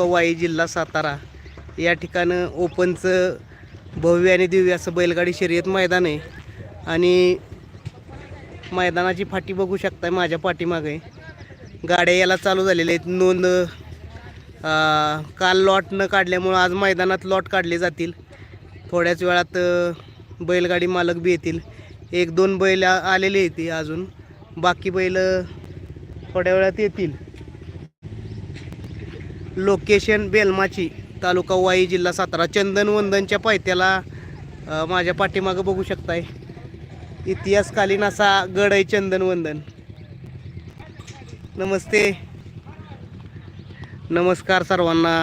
तालुका वाई जिल्हा सातारा या ठिकाणं ओपनचं भव्य आणि दिव्य असं बैलगाडी शर्यत मैदान आहे. आणि मैदानाची फाटी बघू शकताय माझ्या पाठीमागे. गाड्या याला चालू झालेल्या आहेत. नोंद काल लॉट न काढल्यामुळं आज मैदानात लॉट काढले जातील. थोड्याच वेळात बैलगाडी मालक बी येतील. एक दोन बैल आलेले येते अजून. बाकी बैल थोड्या वेळात येतील. लोकेशन बेलमाची तालुका वाई जिल्हा सातारा. चंदनवंदनच्या पायथ्याला माझ्या पाठीमागं बघू शकताय. इतिहासकालीन असा गड आहे चंदनवंदन नमस्ते. नमस्कार सर्वांना.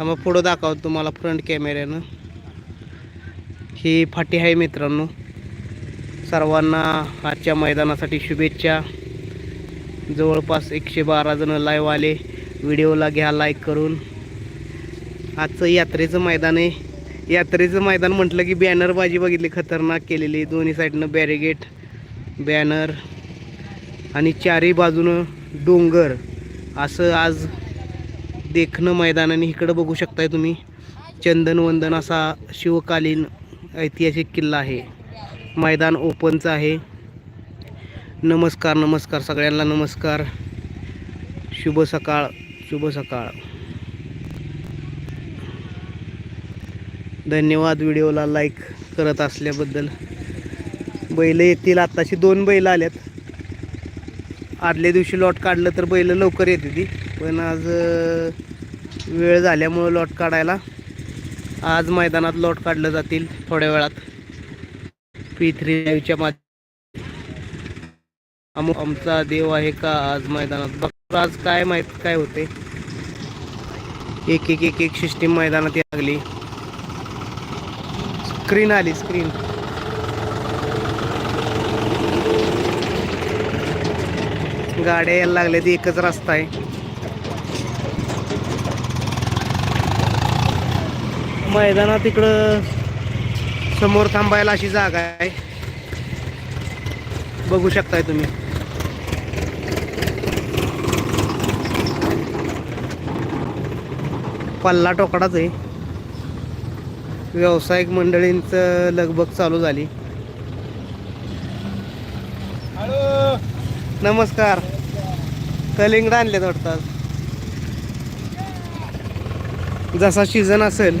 आम्ही पुढं दाखवतो तुम्हाला फ्रंट कॅमेऱ्यानं ही फाटी आहे मित्रांनो. सर्वांना आजच्या मैदानासाठी शुभेच्छा. जवळपास एकशे बारा जणं लाईव्ह आले. व्हिडिओला घ्या लाईक करून. आजचं यात्रेचं मैदान आहे. यात्रेचं मैदान म्हटलं की बॅनरबाजी बघितली खतरनाक केलेली. दोन्ही साईडनं बॅरिगेट बॅनर आणि चारही बाजूनं डोंगर. असं आज देखणं मैदान आणि इकडं बघू शकताय तुम्ही. चंदनवंदन असा शिवकालीन ऐतिहासिक किल्ला आहे. मैदान ओपनचं आहे. नमस्कार नमस्कार. सगळ्यांना नमस्कार. शुभ सकाळ. शुभ सकाळ. धन्यवाद व्हिडिओला लाईक करत असल्याबद्दल. बैल येतील आत्ताशी दोन बैल आल्यात. आदल्या दिवशी लॉट काढलं तर बैल लवकर येते ती. पण आज वेळ झाल्यामुळं लॉट काढायला. आज मैदानात लॉट काढलं जातील थोड्या वेळात. पी थ्री लाईव्हच्या माध्यमात आमचा देव आहे का आज मैदानात? बघ आज काय माहीत काय होते एक एक एक एक सिस्टीम मैदानात लागली. स्क्रीन आली स्क्रीन गाड्या यायला लागल्या ती एकच रस्ता आहे. मैदानात इकडं समोर थांबायला अशी जागा आहे. बघू शकताय तुम्ही. पल्ला टोकडाच आहे. व्यावसायिक मंडळींचं लगबग चालू झाली. नमस्कार. कलिंगड आणले वाटतात जसा सीझन असेल.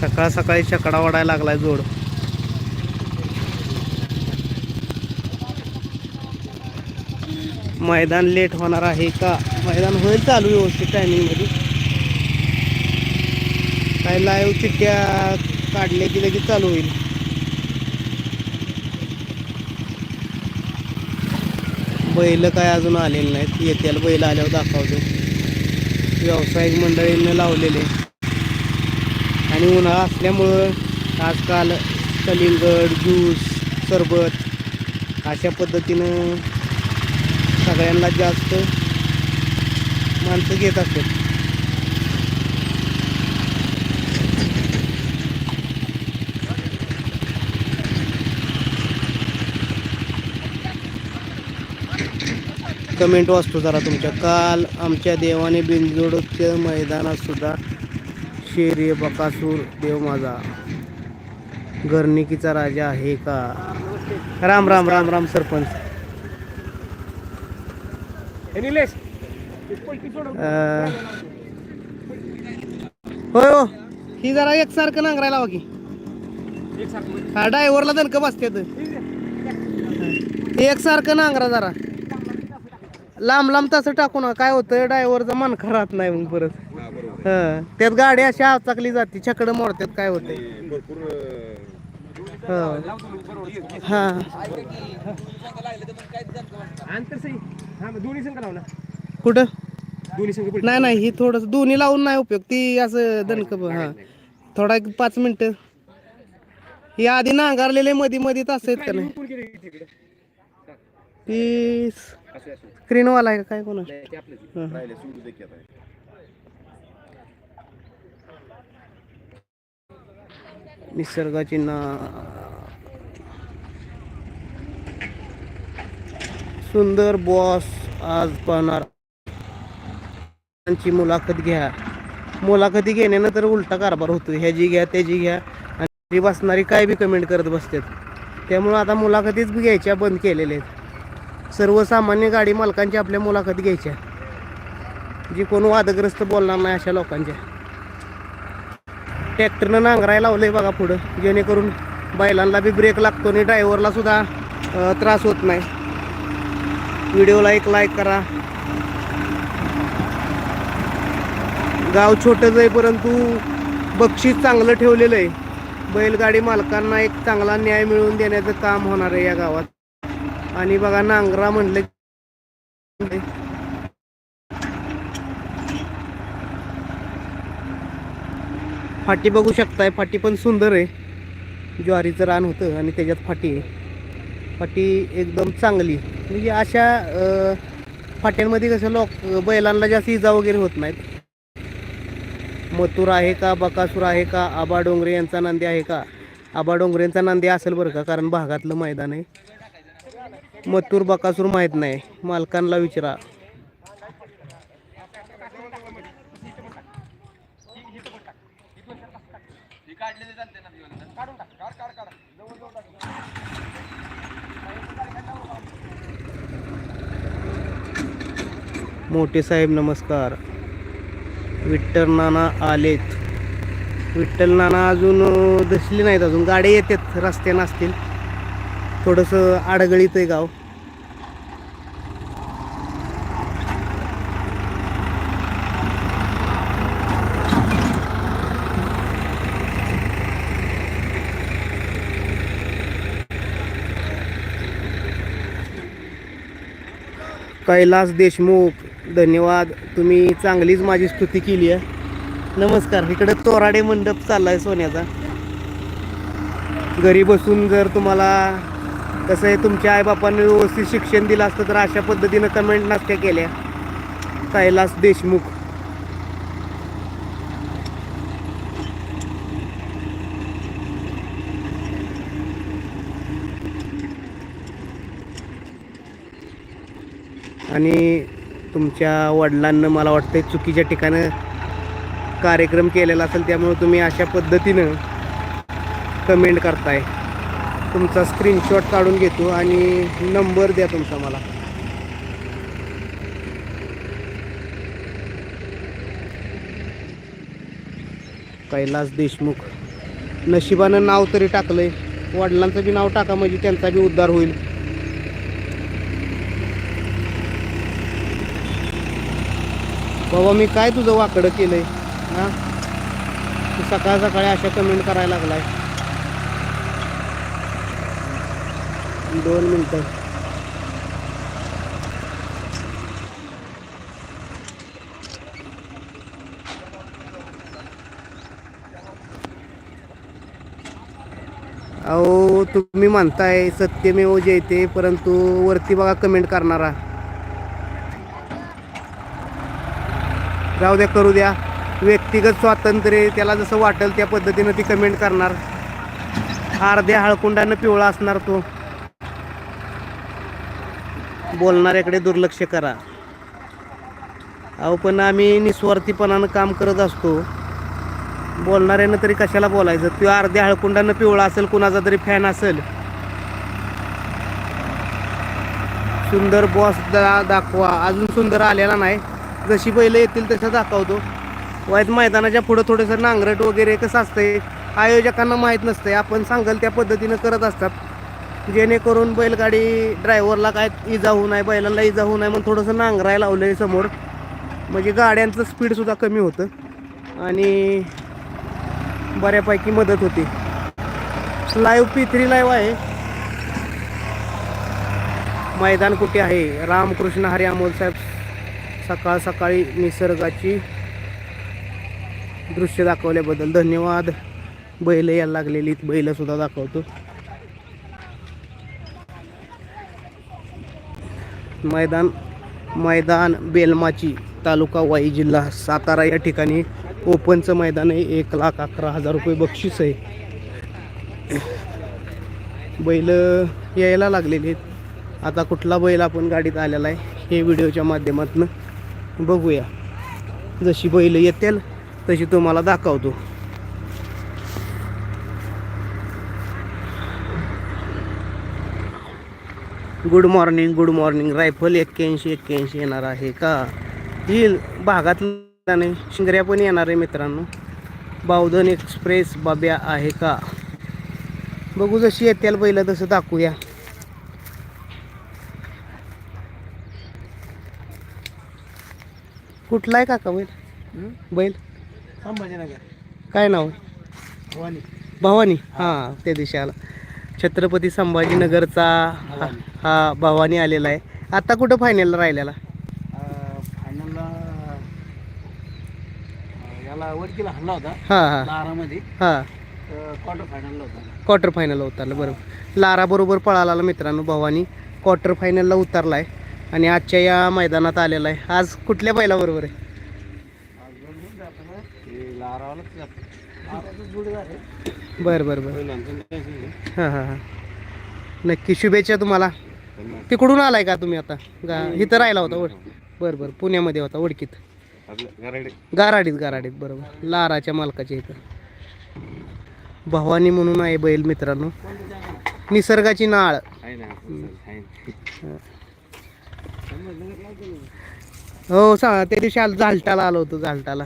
सकाळ सकाळी छकडा वाढायला लागलाय जोड. मैदान लेट होणार आहे का? मैदान होईल चालू व्यवस्थित टायमिंगमध्ये काय लाईव्ह चिठ्ठ्या काढल्या की लगेच चालू होईल. बैल काय अजून आलेले नाहीत. येत्याला बैल आल्यावर दाखवतो. व्यावसायिक मंडळींनी लावलेले. आणि उन्हाळा असल्यामुळं आजकाल कलिंगड ज्यूस सरबत अशा पद्धतीनं सगळ्यांना जास्त माणसं घेत असतात. कमेंट वाचतो जरा तुमच्या. काल आमच्या देवाने बिनजोडच्या मैदानात सुद्धा शेरी बकासूर देव माझा. घरणिकीचा राजा आहे का? राम राम राम राम सरपंच. होय हो. ही जरा एकसारखं नांगरायला हवं की. हा ड्रायव्हरला दणक बसत्यात. एकसारखं नांगरा जरा. लांब लांब तसं टाकू ना काय होतं ड्रायव्हरचा मन खरात नाही मग परत. हं त्यात गाडी अशी चाकली जाते छकडं मोडतात काय होते हा दोन्ही संघ लावला कुठं? दोन्ही संघ नाही नाही ही थोडस दोन्ही लावून नाही उपयोग. ती असं दणक हा. थोडा एक पाच मिनिटं. ही आधी नांगारलेले मध्ये मध्ये तास आहेत का नाही? ती स्क्रीनवाला आहे का? काय कोणा निसर्गाची ना सुंदर बॉस आज पाहणार. त्यांची मुलाखत घ्या. मुलाखती घेण्यानं तर उलटा कारभार होतो ह्याची घ्या त्याची घ्या. आणि बसणारी काय बी कमेंट करत बसतात त्यामुळं आता मुलाखतीच घ्यायच्या बंद केलेल्या आहेत. सर्वसामान्य गाडी मालकांच्या आपल्या मुलाखती घ्यायच्या. जी कोण वादग्रस्त बोलणार नाही अशा लोकांच्या. ट्रॅक्टरनं नांगरायला लावलंय बघा पुढं. जेणेकरून बैलांना बी ब्रेक लागतो आणि ड्रायव्हरला सुद्धा त्रास होत नाही. व्हिडिओला एक लाईक करा. गाव छोटंच आहे परंतु बक्षीस चांगलं ठेवलेलं आहे. बैलगाडी मालकांना एक चांगला न्याय मिळवून देण्याचं काम होणार आहे या गावात. आणि बघा नांगरा म्हणलं फाटी बघू शकताय. फाटी पण सुंदर आहे. ज्वारीचं रान होतं आणि त्याच्यात फाटी आहे. फाटी एकदम चांगली. म्हणजे अशा फाट्यांमध्ये कसं लोक बैलांना जास्त इजा वगैरे होत नाहीत. मथुर आहे का बकासूर आहे का आबा डोंगरे यांचा नांदी आहे का? आबा डोंगरेंचा नांदी असेल बरं का कारण भागातलं मैदान आहे. मथुर बकासूर माहीत नाही. मालकांना विचारा. मोठे साहेब नमस्कार. विठ्ठल नाना आलेत. विठ्ठल नाना अजून दसले नाहीत अजून. गाड्या येतात रस्त्यानं असतील थोडंसं अडगळीत आहे गाव. कैलास देशमुख धन्यवाद. तुम्ही चांगलीच माझी स्तुती केली आहे. नमस्कार. इकडे तोराडे मंडप चालला आहे सोन्याचा. घरी बसून जर तुम्हाला कसं आहे तुमच्या आईबापांनी व्यवस्थित शिक्षण दिलं असतं तर अशा पद्धतीनं कमेंट नसत्या केल्या. कैलास देशमुख. आणि तुमच्या वडिलांना मला वाटतं चुकीच्या ठिकाणं कार्यक्रम केलेला असेल त्यामुळे तुम्ही अशा पद्धतीनं कमेंट करताय. तुमचा स्क्रीनशॉट काढून घेतो आणि नंबर द्या तुमचा मला. कैलास देशमुख. नशिबानं नाव तरी टाकलंय. वडिलांचं बी नाव टाका म्हणजे त्यांचा बी उद्धार होईल. बाबा मी काय तुझं वाकडं केलंय? ना तू सकाळ सकाळी अशा कमेंट करायला लागलाय. दोन मिनटं. अहो तुम्ही म्हणताय सत्यमेव जयते परंतु वरती बघा कमेंट करणारा. जाऊ द्या करू द्या. व्यक्तिगत स्वातंत्र्य त्याला जसं वाटेल त्या पद्धतीनं ती कमेंट करणार. अर्ध्या हळकुंडानं पिवळा असणार तो. बोलणाऱ्याकडे दुर्लक्ष करा. अहो पण आम्ही निस्वार्थीपणानं काम करत असतो. बोलणाऱ्यानं तरी कशाला बोलायचं? तो अर्ध्या हळकुंडानं पिवळा असेल कुणाचा तरी फॅन असेल. सुंदर बॉस दा दाखवा. अजून सुंदर आलेला नाही. जशी बैल येतील तशा दाखवतो. वाईट मैदानाच्या पुढं थोडंसं नांगरट वगैरे कसं असतंय आयोजकांना माहीत नसतंय. आपण सांगाल त्या पद्धतीनं करत असतात. जेणेकरून बैलगाडी ड्रायव्हरला काय इजा होऊ नये बैलाला इजा होऊ नये म्हणून थोडंसं नांगरायला लावलं आहे समोर. म्हणजे गाड्यांचं स्पीडसुद्धा कमी होतं आणि बऱ्यापैकी मदत होती. लाईव्ह पी थ्री लाईव्ह आहे. मैदान कुठे आहे? रामकृष्ण हरी अमोल साहेब सकाळ सकाळी निसर्गाची दृश्य दाखवल्याबद्दल धन्यवाद. बैल यायला लागलेली बैल सुद्धा दाखवतो. मैदान मैदान बेलमाची तालुका वाई जिल्हा सातारा या ठिकाणी ओपनचं मैदान आहे. एक लाख अकरा हजार रुपये बक्षीस आहे. बैल यायला लागलेले आहेत. आता कुठला बैल आपण गाडीत आलेला आहे हे व्हिडिओच्या माध्यमातून बघूया. जशी बैल येतील तशी तुम्हाला दाखवतो. Good morning good morning rifle एक्क्याऐंशी एक्क्याऐंशी येणार आहे का? येईल. भागात नाही शिंगऱ्या पण येणार आहे मित्रांनो. बावधन एक्सप्रेस बाब्या आहे का? बघू जशी येतील बैल तसं दाखवूया. कुठला आहे काका बैल? बैल. संभाजीनगर. काय नाव आहे? भवानी. भवानी. हां त्या दिवशी आला. छत्रपती संभाजीनगरचा हा- हा भवानी आलेला आहे. आता कुठं फायनलला राहिलेला? फायनलला याला वडकीला हल्ला होता. हां हां. हां. क्वार्टर फायनलला होता क्वार्टर फायनलला उतरला बरोबर. लारा बरोबर पळाला मित्रांनो भवानी. क्वार्टर फायनलला उतरला आहे आणि आजच्या या मैदानात आलेला आहे. आज कुठल्या बैलाबरोबर आहे? बरं बरं बरं. हां हां हां. नक्की शुभेच्छा तुम्हाला. तिकडून आलाय का तुम्ही आता? गा इथं राहिला होता बरं बरं. पुण्यामध्ये होता ओळखीत गाराडीत गाराडीत. बरोबर. लाराच्या मालकाच्या इथं. भवानी म्हणून आहे बैल मित्रांनो. निसर्गाची नाळ. हो सा त्या दिवशी आलो झालटाला आलो होतो झालटाला.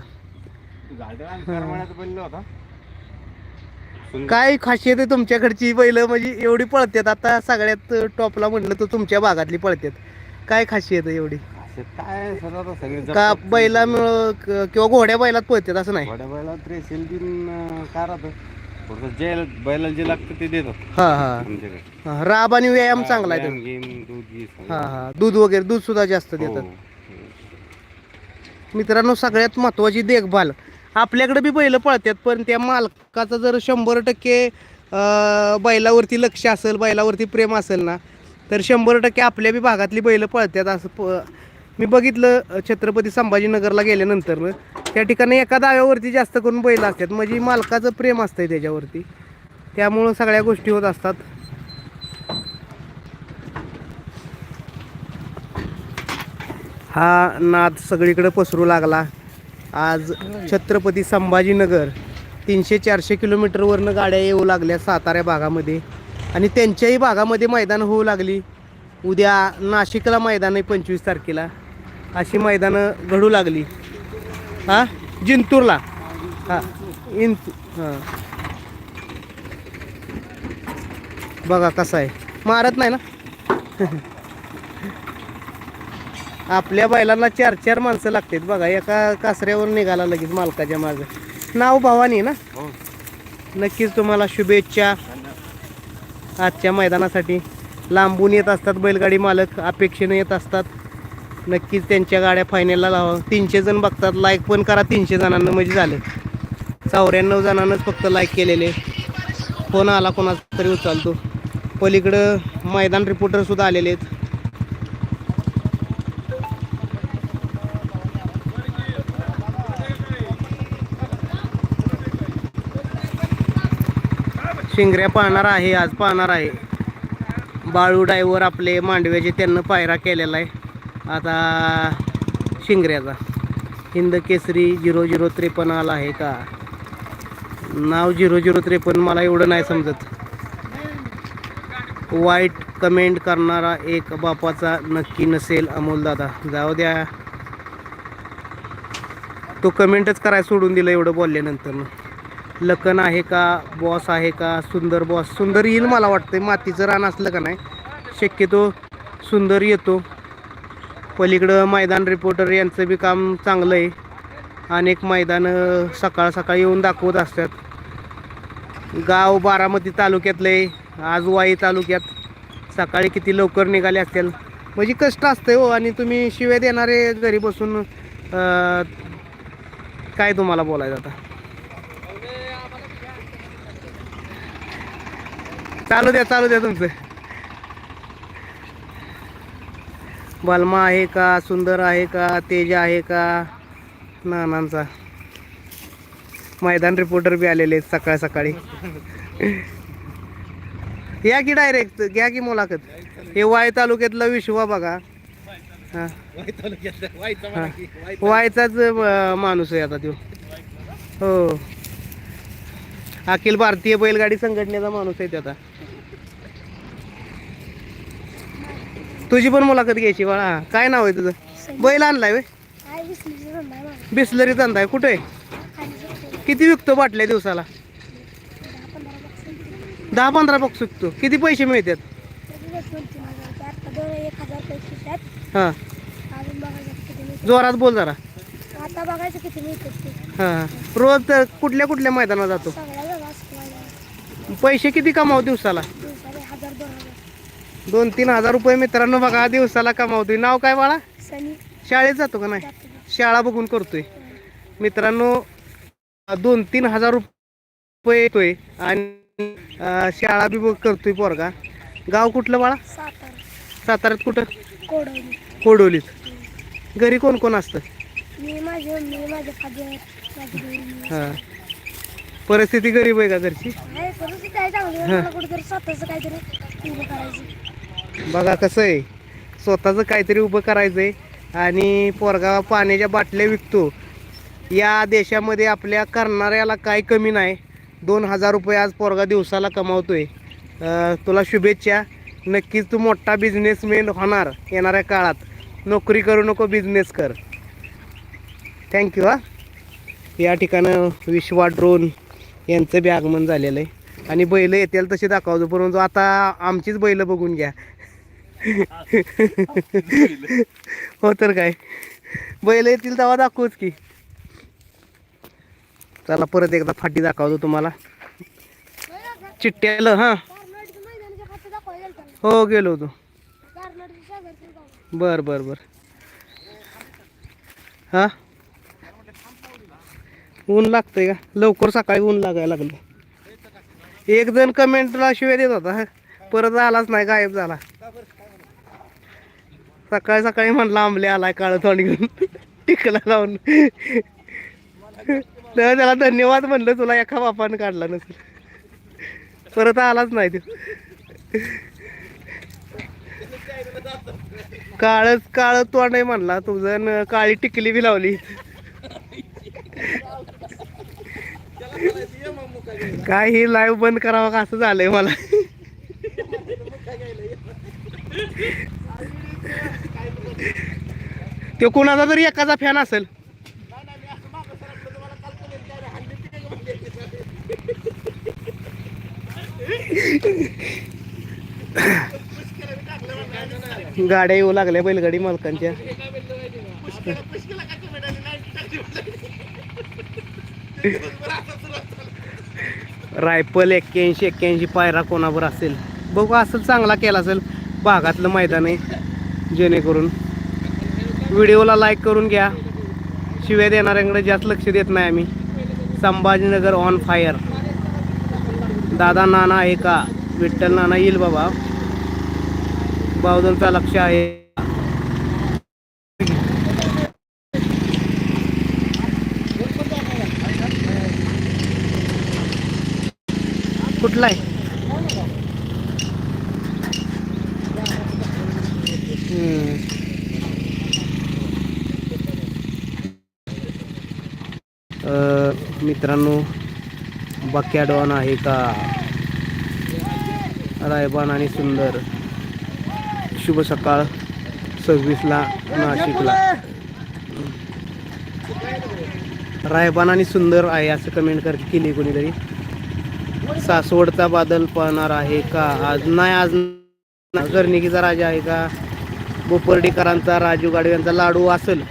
काय खासियत आहे तुमच्याकडची बैल? म्हणजे एवढी पळतात आता सगळ्यात टॉपला म्हटलं तर तुमच्या भागातली पळतात काय खासियत आहे एवढी? काय सगळे का बैला किंवा घोड्या बैलात पळतात असं नाही? थोड्या बैला त्रेसेल बिन काय राहतं? थोडंसं जे बैलाला जे लागतं ते हा हा आमच्याकडे हा, राब आणि व्यायाम चांगला आहे व्यायाम, तो. गेम दूध घी सगळं. हा हा दूध वगैरे दूध सुद्धा जास्त हो. देतात मित्रांनो सगळ्यात महत्वाची देखभाल आपल्याकडे बी बैल पळतात पण त्या मालकाचं जर शंभर टक्के अं, बैलावरती लक्ष असेल बैलावरती प्रेम असेल ना तर शंभर टक्के आपल्या बी भागातली बैल पळतात असं प मी बघितलं छत्रपती संभाजीनगरला गेल्यानंतर त्या ठिकाणी एका दाव्यावरती जास्त करून बैल असतात. म्हणजे मालकाचं प्रेम असतंय त्याच्यावरती. त्यामुळं सगळ्या गोष्टी होत असतात. हा नाद सगळीकडे पसरू लागला. आज छत्रपती संभाजीनगर तीनशे चारशे किलोमीटरवरनं गाड्या येऊ लागल्या सातारा भागामध्ये. आणि त्यांच्याही भागामध्ये मैदान होऊ लागली. उद्या नाशिकला मैदान आहे पंचवीस तारखेला. अशी मैदानं घडू लागली. हां? जिंतूरला. हां. इंत हां. बघा कसं आहे. मारत नाही ना? आपल्या बैलांना चार चार माणसं लागतात बघा. एका कासऱ्यावर निघाला लगेच मालकाच्या मागं. नाव भवानी ना? हो. नक्कीच तुम्हाला शुभेच्छा. आजच्या मैदानासाठी. लांबून येत असतात बैलगाडी मालक. अपेक्षेने येत असतात. नक्कीच त्यांच्या गाड्या फायनलला लावा. तीनशे जण बघतात लाईक पण करा. तीनशे जणांना म्हणजे झाले. चौऱ्याण्णव जणांनाच फक्त लाईक केलेले. फोन आला कोणाचा तरी उचलतो. पलीकडं मैदान रिपोर्टरसुद्धा आलेले आहेत. शिंगऱ्या पाहणार आहे आज पाहणार आहे. बाळू डायव्हर आपले मांडव्याचे त्यांना पायरा केलेला आहे. आता शिंगऱ्याचा. हिंद केसरी झिरो झिरो त्रेपन्न आला आहे का? नाव झिरो झिरो त्रेपन्न मला एवढं नाही समजत. वाईट कमेंट करणारा एक बापाचा नक्की नसेल अमोल दादा. जाऊ द्या. तो कमेंटच करायला सोडून दिलं एवढं बोलल्यानंतर. लखन आहे का? बॉस आहे का? सुंदर बॉस. सुंदर येईल मला वाटतं मातीचं रान असलं का नाही? शक्यतो सुंदर येतो. पलीकडं मैदान रिपोर्टर यांचं बी काम चांगलं आहे. अनेक मैदानं सकाळ सकाळी येऊन दाखवत असतात. गाव बारामती तालुक्यातलं आहे. आज वाई तालुक्यात सकाळी किती लवकर निघाले असतील? म्हणजे कष्ट असतं हो. आणि तुम्ही शिव्या देणारे घरी बसून काय तुम्हाला बोलायचं आता? चालू द्या चालू द्या तुमचं. बलमा आहे का सुंदर आहे का तेज आहे का? नानांचा. मैदान रिपोर्टर बी आलेले आहेत सकाळ सकाळी. या की डायरेक्ट घ्या की मुलाखत. हे वाय तालुक्यातला विश्वा बघा. हां. वाई माणूस आहे आता तो. हो. अखिल भारतीय बैलगाडी संघटनेचा माणूस आहे त्याचा आता. तुझी पण मुलाखत घ्यायची बाळा. काय नाव आहे तुझं? बैल आणलाय वे बिस्लरीच आणलाय कुठे? किती विकतो बाटल्या दिवसाला? दहा पंधरा बॉक्स विकतो. किती पैसे मिळतात? हां. जोरात बोल जरा. हां. रोज तर कुठल्या कुठल्या मैदानात जातो? पैसे किती कमाव दिवसाला दिवसाला हजार दोन हजार दोन तीन हजार रुपये मित्रांनो बघा दिवसाला कमावतोय. नाव काय बाळा? सनी. शाळेत जातो का नाही? शाळा बघून करतोय. मित्रांनो दोन तीन हजार रुपये येतोय आणि शाळा बी बघ करतोय पोरगा. गाव कुठलं बाळा? साताऱ्यात कुठं? कोडोलीत. घरी कोण कोण असतं? हां. परिस्थिती गरीब आहे का घरची? बघा कसं आहे. स्वतःचं काहीतरी उभं करायचं आहे आणि पोरगा पाण्याच्या बाटल्या विकतो. या देशामध्ये आपल्या करणाऱ्याला काय कमी नाही. दोन हजार रुपये आज पोरगा दिवसाला कमावतोय. तुला शुभेच्छा. नक्कीच तू मोठा बिझनेसमॅन होणार येणाऱ्या काळात. नोकरी करू नको बिझनेस कर. थँक्यू हा. या ठिकाणं विश्वा ड्रोन यांचं बी आगमन झालेलं आहे. आणि बैल येतील तशी दाखवतो परंतु आता आमचीच बैल बघून घ्या. हो तर काय? बैल येतील तेव्हा दाखवूच की. चला परत एकदा फाटी दाखवतो तुम्हाला. चिट्ट्याला हां. हो गेलो होतो. बर बर बर. हा? ऊन लागतंय का? लवकर सकाळी ऊन लागायला लागलं. एक जण कमेंटला शिवाय देत होता. परत आलाच नाही गायब झाला. सकाळी सकाळी म्हणलं आंबले आलाय काळ तोंड घेऊन. टिकला लावून. तेव्हा त्याला धन्यवाद म्हणलं तुला एका बापानं काढला नसेल. परत आलाच नाही तो. काळच काळ तोंड आहे म्हणला. तुझं काळी टिकली बी लावली. काय ही लाईव्ह बंद करावं का असं झालंय मला. तो कोणाचा तरी एकाचा फॅन असेल. गाड्या येऊ लागल्या बैलगाडी मालकांच्या. रायफल एक्क्याऐंशी एक्क्याऐंशी पायरा कोणावर असेल? बघू असं चांगला केला असेल भागातलं मैदान आहे जेणेकरून. व्हिडिओला लाईक करून घ्या. शिव्या देणाऱ्यांकडे जास्त लक्ष देत नाही आम्ही. संभाजीनगर ऑन फायर दादा नाना आहे का? विठ्ठल नाना येईल बाबा. बावधनचा लक्ष आहे. कुठला आहे? हम्म. मित्रांनो मित्रांनो बक्याडॉन आहे का? रायबान आणि सुंदर. शुभ सकाळ सव्वीसला नाशिकला. रायबान आणि सुंदर आहे असं कमेंट कर केली कोणीतरी. सासवडचा बादल पाहणार आहे का? आज नाही आज गर्निकीचा राजा आहे का? बोपर्डीकरांचा राजू गाडवे यांचा लाडू असेल.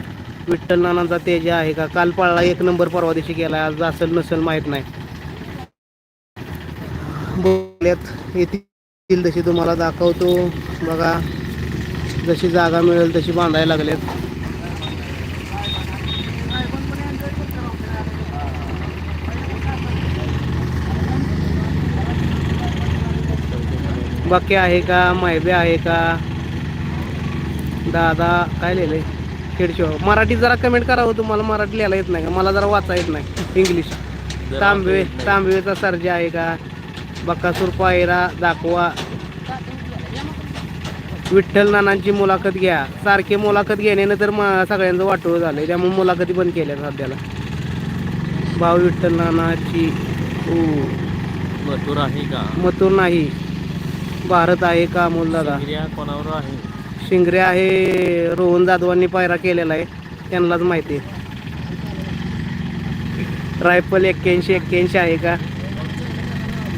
विठ्ठल नानांचा तेज आहे का? काल पाळला एक नंबर परवा दिवशी केला आज असेल नसेल माहीत नाही. बोलल्यात येतील तशी तुम्हाला दाखवतो. बघा. जशी जागा मिळेल तशी बांधायला लागल्यात बाकी आहे का? मायबे आहे का? दादा काय लिहिलंय? खेडशो मराठी जरा कमेंट करावं तुम्हाला. मराठी लिहायला येत नाही का? मला जरा वाचा येत नाही. इंग्लिश तांबे तांबेचा सर्जा आहे का? बकासूर पायरा दाखवा. विठ्ठल नानांची मुलाखत घ्या. सारखे मुलाखत घेण्यानं तर म सगळ्यांचं वाटोळ झालं त्यामुळे मुलाखती बंद केल्या सध्याला. भाऊ विठ्ठल नानाची मथुर आहे का? मथुर नाही. भारत आहे का क्रिया कोणावर आहे? शिंगरे आहे रोहन जाधवांनी पायरा केलेला आहे त्यांनाच माहिती आहे. रायफल एक्क्याऐंशी एक्क्याऐंशी आहे का?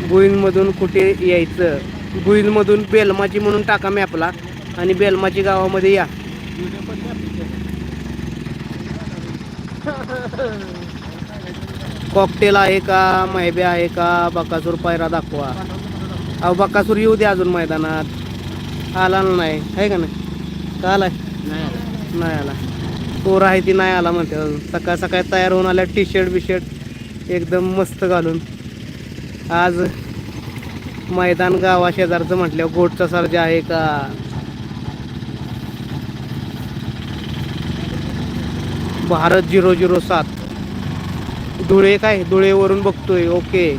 गुईनमधून कुठे यायचं? गुईनमधून बेलमाची म्हणून टाका मॅपला आणि बेलमाची गावामध्ये या. कॉकटेल आहे का? मैबे आहे का? बकासूर पायरा दाखवा. अहो बकासूर येऊ द्या अजून मैदानात. आला नाही आहे का नाही? का आलाय? नाही आला. पोर आहे ती नाही आला म्हणते अजून. सकाळ सकाळी तयार होऊन आल्या टी शर्ट बी शर्ट एकदम मस्त घालून. आज मैदान गावा शेजारचं म्हटल्यावर गोटचा सर्जा आहे का? भारत झिरो झिरो सात. धुळे काय? धुळेवरून बघतोय. ओके.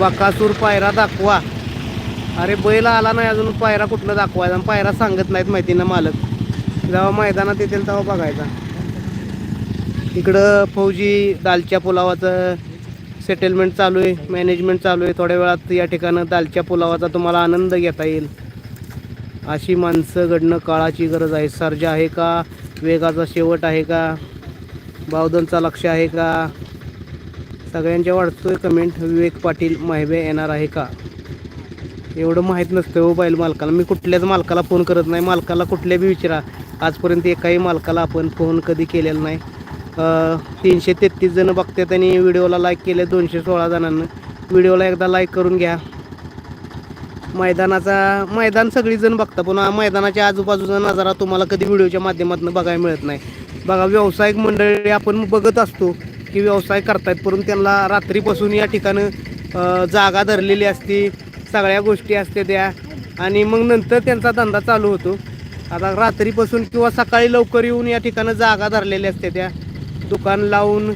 बकासूर पायरा दाखवा. अरे बैल आला नाही अजून पायरा कुठला दाखवायचा? आणि पायरा सांगत नाहीत माहिती ना मालक. जेव्हा मैदानात येतील तेव्हा बघायचा. इकडं फौजी दालच्या पुलावाचं सेटलमेंट चालू आहे मॅनेजमेंट चालू आहे. थोड्या वेळात या ठिकाणं दालच्या पुलावाचा तुम्हाला आनंद घेता येईल. अशी माणसं घडणं काळाची गरज आहे. सर्जा आहे का? वेगाचा शेवट आहे का? बावधनचा लक्ष आहे का? सगळ्यांच्या वाढतोय कमेंट विवेक पाटील माहिबे येणार आहे का? एवढं माहीत नसतं हो बैल मालकाला. मी कुठल्याच मालकाला फोन करत नाही. मालकाला कुठल्या बी विचारा. आजपर्यंत एकाही मालकाला आपण फोन कधी केलेला नाही. तीनशे तेहतीस जणं बघतात आणि व्हिडिओला लाईक केले दोनशे सोळा जणांना. व्हिडिओला एकदा लाईक करून घ्या. मैदानाचा मैदान सगळीजण बघता पण मैदानाच्या आजूबाजूचा नजारा तुम्हाला कधी व्हिडिओच्या माध्यमातून बघायला मिळत नाही. बघा व्यावसायिक मंडळी आपण बघत असतो की व्यवसाय करतायत परंतु त्यांना रात्रीपासून या ठिकाणं जागा धरलेली असती. सगळ्या गोष्टी असते त्या. आणि मग नंतर त्यांचा धंदा चालू होतो. आता रात्रीपासून किंवा सकाळी लवकर येऊन या ठिकाणं जागा धरलेल्या असते त्या. दुकान लावून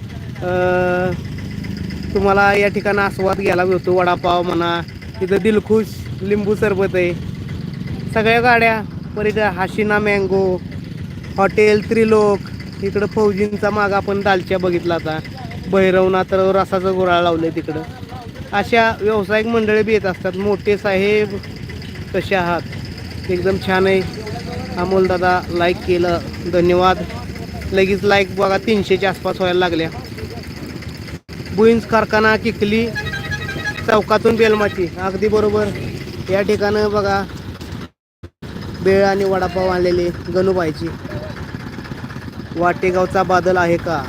तुम्हाला या ठिकाणी आस्वाद घ्यायला मिळतो. वडापाव म्हणा तिथं दिलखुश लिंबू सरबत आहे. सगळ्या गाड्या परत हाशिना मँगो हॉटेल त्रिलोक इकडं फौजींचा माग आपण दालच्या बघितला आता. भैरवनाथ रसाचं गुराळ लावलं आहे तिकडं. अशा व्यावसायिक मंडळी बी येत असतात. मोठे साहेब कसे आहात? एकदम छान आहे. अमोल दादा लाईक केलं. धन्यवाद. लगेच लाईक बघा तीनशेच्या आसपास व्हायला लागल्या. बुईन्स कारखाना किकली चौकातून बेलमाची. अगदी बरोबर. या ठिकाणं बघा. बेळ आणि वडापाव आणलेले गणूबाईची. वाटेगावचा बादल आहे का?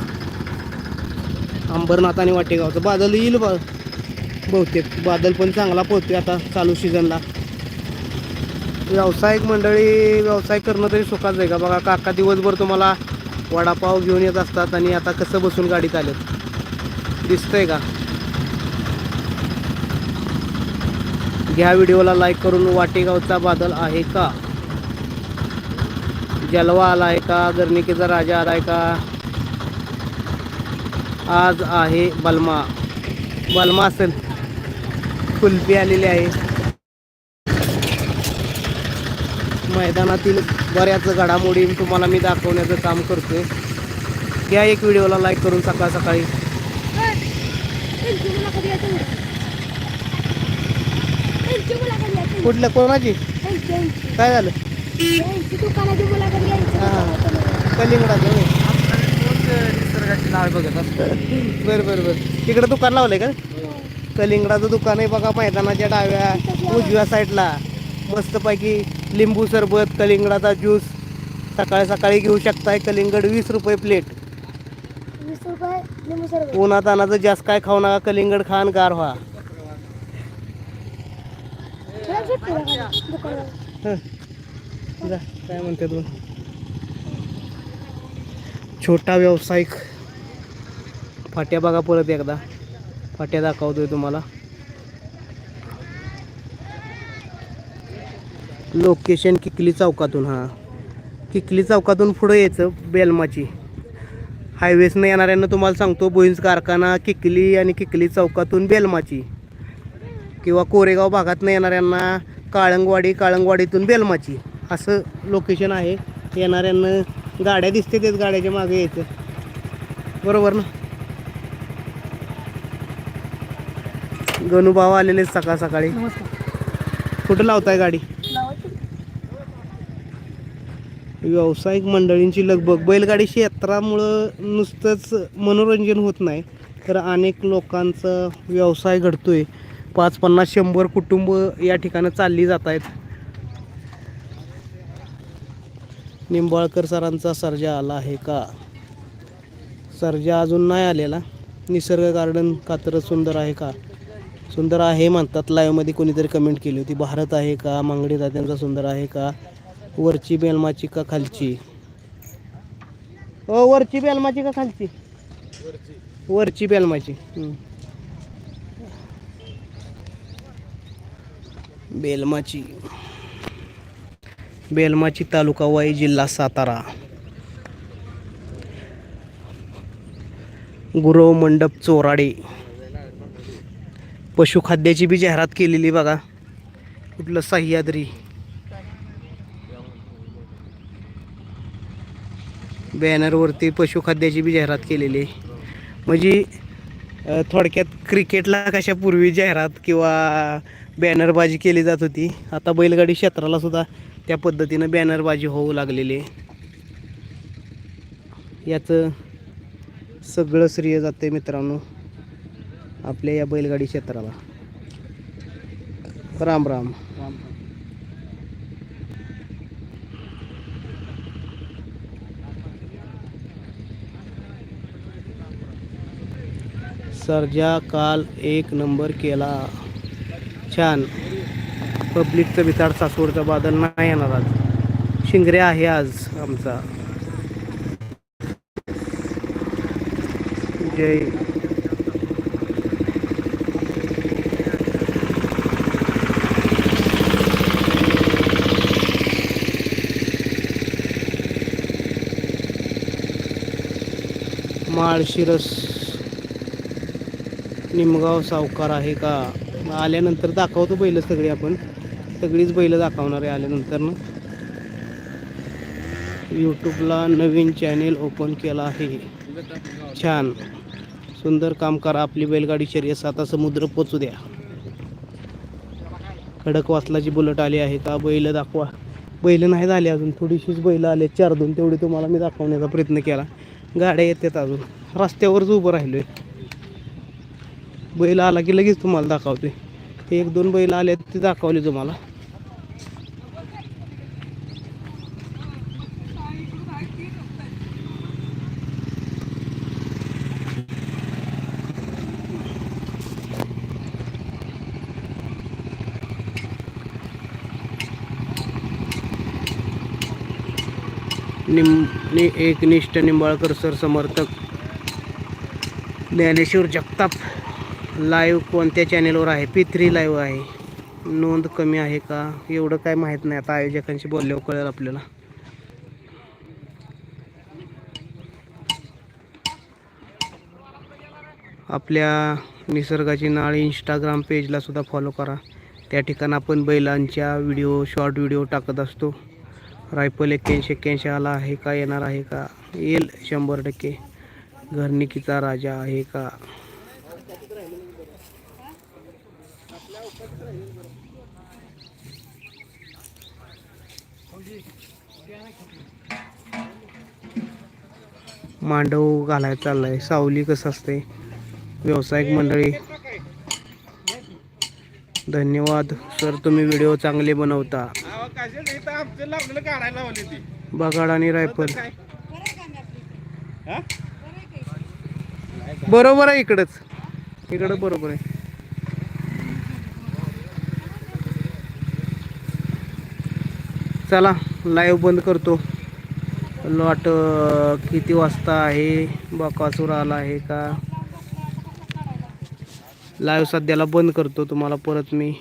अंबरनाथ आणि वाटेगावचा. बादल येईल बघ. बहुतेक बादल पण चांगला पोहतोय आता चालू सीझनला व्यावसायिक मंडळी व्यवसाय करणं तरी सुखाच आहे का? बघा काका दिवसभर तुम्हाला वडापाव घेऊन येत असतात आणि आता कसं बसून गाडीत आलेत. दिसतंय का? घ्या व्हिडिओला लाईक करून वाटेगावचा बादल आहे का? जलवा आला आहे का? गर्निकेचा राजा आला आहे का? आज आहे बलमा. बलमा असेल. कुल्फी आलेली आहे मैदानातील बऱ्याच घडामोडी तुम्हाला मी दाखवण्याचं काम करतोय घ्या एक व्हिडिओला लाईक करून सकाळ सकाळी. कुठल्या कोणाची. काय झालं. कलिंगडाचं. निसर्गाची नाळ बघत असतं बरं बरं बरं तिकडं दुकान लावलंय का कलिंगडाचं दुकान आहे बघा मैदानाच्या डाव्या उजव्या साईडला. मस्तपैकी लिंबू सरबत कलिंगडाचा ज्यूस सकाळी सकाळी घेऊ शकताय कलिंगड वीस रुपये प्लेट उन्हात अनाचं जास्त काय खाऊ नका कलिंगड खान गार व्हा. हं. काय म्हणते तू? छोटा व्यावसायिक. फाट्या बघा परत एकदा. फाट्या दाखवतोय तुम्हाला. लोकेशन किकली चौकातून हां. किकली चौकातून पुढं यायचं बेलमाची. हायवेसनं येणाऱ्यांना तुम्हाला सांगतो बोईन्स कारखाना किकली आणि किकली चौकातून बेलमाची. किंवा कोरेगाव भागातनं येणाऱ्यांना काळंगवाडी काळंगवाडीतून बेलमाची. असं लोकेशन आहे. येणाऱ्यांना गाड्या दिसते तेच गाड्याच्या मागे यायचं. बरोबर ना? गणूभाव आलेले सकाळ सकाळी. कुठं लावताय गाडी? व्यावसायिक मंडळींची लगबग बैलगाडी क्षेत्रामुळं नुसतंच मनोरंजन होत नाही तर अनेक लोकांचा व्यवसाय घडतोय. पाच पन्नास शंभर कुटुंब या ठिकाणी चालली जात आहेत. निंबाळकर सरांचा सर्जा आला आहे का? सर्जा अजून नाही आलेला. निसर्ग गार्डन कात्र सुंदर आहे का? सुंदर आहे म्हणतात. लाईव्हमध्ये कोणीतरी कमेंट केली होती. भारत आहे का? मांगडी दात्यांचा सुंदर आहे का? वरची बेलमाची का खालची? ओ वरची बेलमाची का खालची? वरची बेलमाची. बेलमाची. बेलमाची तालुका वाई जिल्हा सातारा. गुरव मंडप चोराडे. पशुखाद्याची बी जाहिरात केलेली बघा. कुठलं सह्याद्री. बॅनरवरती पशुखाद्याची बी जाहिरात केलेली. आहे म्हणजे थोडक्यात क्रिकेटला कशा पूर्वी जाहिरात किंवा बॅनरबाजी केली जात होती. आता बैलगाडी क्षेत्राला सुद्धा त्या पद्धतीनं बॅनरबाजी होऊ लागलेली आहे. याचं सगळं श्रेय जाते मित्रांनो. आपल्या या बैलगाडी क्षेत्राला. राम राम. सर्जा काल एक नंबर केला. छान. पब्लिकचं विचार सासवडचा बादल नाही येणार आज. शिंगरे आहे आज आमचा. जय. माळशिरस निमगाव सावकार आहे का? आल्यानंतर दाखवतो बैल सगळी आपण. सगळीच बैल दाखवणार आहे आल्यानंतर ना यूट्यूबला नवीन चॅनेल ओपन केला आहे. छान. सुंदर काम करा. आपली बैलगाडी शर्यत साता समुद्र पोचू द्या. खडक वासलाची बुलट आली आहे का? बैल दाखवा. बैल नाही झाले अजून. थोडीशीच बैल आले. चार दोन. तेवढी तुम्हाला मी दाखवण्याचा प्रयत्न केला. गाड्या येतात अजून. रस्त्यावरच उभं राहिलो आहे बैल आला की लगेच तुम्हाला दाखवते एक दोन बैल आले ते दाखवले तुम्हाला. निम नि एक निष्ठ निंबाळकर सर समर्थक. ज्ञानेश्वर जगताप लाईव्ह कोणत्या चॅनेलवर आहे? पी थ्री लाईव्ह आहे. नोंद कमी आहे का? एवढं काय माहीत नाही. आता आयोजकांशी बोलल्यावर कळेल आपल्याला. आपल्या निसर्गाची नाळ इंस्टाग्राम पेजला सुद्धा फॉलो करा. त्या ठिकाणी आपण बैलांच्या व्हिडिओ शॉर्ट व्हिडिओ टाकत असतो. रायफल एक्क्याऐंशी एक्क्याऐंशी आला आहे का? येणार आहे का? येईल शंभर टक्के. घरनिकीचा राजा आहे का? मांडव घालायला चाललाय. सावली कसं असते व्यावसायिक मंडळी धन्यवाद. सर तुम्ही व्हिडिओ चांगले बनवता. बगाड आणि रायफल. बरोबर आहे इकडंच. इकडं बरोबर आहे. चला लाईव्ह बंद करतो. लॉट किती वाजता आहे? बकासूर आला आहे का? लाईव्ह सध्याला बंद करतो तुम्हाला परत मी.